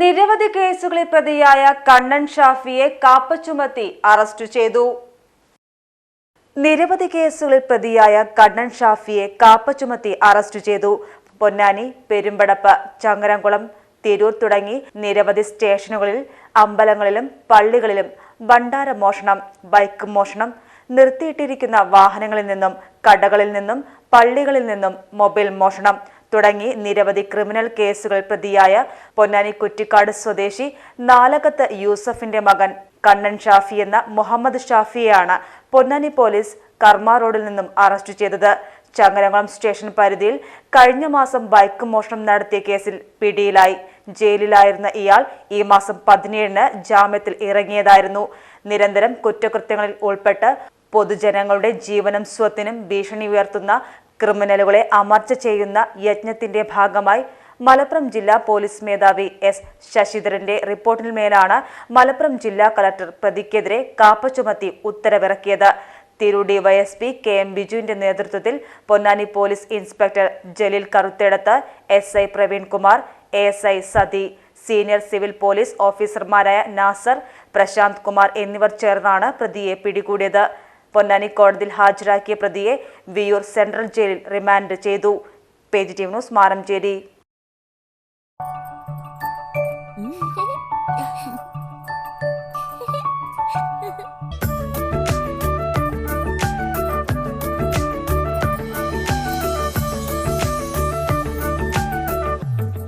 നിരവധി കേസുകളിൽ പ്രതിയായ കണ്ണൻ ഷാഫിയെ കാപ്പ ചുമത്തി അറസ്റ്റ് ചെയ്തു. നിരവധി കേസുകളിൽ പ്രതിയായ കണ്ണൻ ഷാഫിയെ കാപ്പ ചുമത്തി അറസ്റ്റ് ചെയ്തു. പൊന്നാനി പെരുമ്പടപ്പ് ചങ്ങരംകുളം തിരൂർ തുടങ്ങി നിരവധി സ്റ്റേഷനുകളിൽ അമ്പലങ്ങളിലും പള്ളികളിലും ഭണ്ഡാര മോഷണം ബൈക്ക് മോഷണം നിർത്തിയിട്ടിരിക്കുന്ന വാഹനങ്ങളിൽ നിന്നും കടകളിൽ നിന്നും പള്ളികളിൽ നിന്നും മൊബൈൽ മോഷണം തുടങ്ങി നിരവധി ക്രിമിനൽ കേസുകൾ പ്രതിയായ പൊന്നാനി കുറ്റിക്കാട് സ്വദേശി നാലകത്ത് യൂസഫിന്റെ മകൻ കണ്ണൻ ഷാഫി എന്ന മുഹമ്മദ് ഷാഫിയെയാണ് പൊന്നാനി പോലീസ് കർമ്മ റോഡിൽ നിന്നും അറസ്റ്റ് ചെയ്തത്. ചങ്ങരംകുളം സ്റ്റേഷൻ പരിധിയിൽ കഴിഞ്ഞ മാസം ബൈക്ക് മോഷണം നടത്തിയ കേസിൽ പിടിയിലായി. ജയിലിലായിരുന്ന ഇയാൾ ഈ മാസം പതിനേഴിന് ജാമ്യത്തിൽ ഇറങ്ങിയതായിരുന്നു. നിരന്തരം കുറ്റകൃത്യങ്ങളിൽ ഉൾപ്പെട്ട് പൊതുജനങ്ങളുടെ ജീവനും സ്വത്തിനും ഭീഷണി ഉയർത്തുന്ന ക്രിമിനലുകളെ അമർച്ച ചെയ്യുന്ന യജ്ഞത്തിന്റെ ഭാഗമായി മലപ്പുറം ജില്ലാ പോലീസ് മേധാവി എസ് ശശിധരന്റെ റിപ്പോർട്ടിന് മേലാണ് മലപ്പുറം ജില്ലാ കളക്ടർ പ്രതിക്കെതിരെ കാപ്പ ചുമത്തി ഉത്തരവിറക്കിയത്. തിരു ഡിവൈഎസ്പി കെ എം ബിജുവിന്റെ നേതൃത്വത്തിൽ Ponnani police inspector Jaleel Karuthedath S I Praveenkumar A S I Sathi senior civil police ഓഫീസർമാരായ നാസർ പ്രശാന്ത് കുമാർ എന്നിവർ ചേർന്നാണ് പ്രതിയെ പിടികൂടിയത്. പൊന്നാനി കോടതിയിൽ ഹാജരാക്കിയ പ്രതിയെ വിയൂർ സെൻട്രൽ ജയിലിൽ റിമാൻഡ് ചെയ്തു. പേജ് ടീം ന്യൂസ്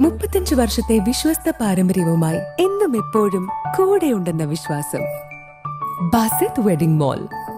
മുപ്പത്തഞ്ച് വർഷത്തെ വിശ്വസ്ത പാരമ്പര്യവുമായി എന്നും എപ്പോഴും കൂടെയുണ്ടെന്ന വിശ്വാസം. Basith wedding mall.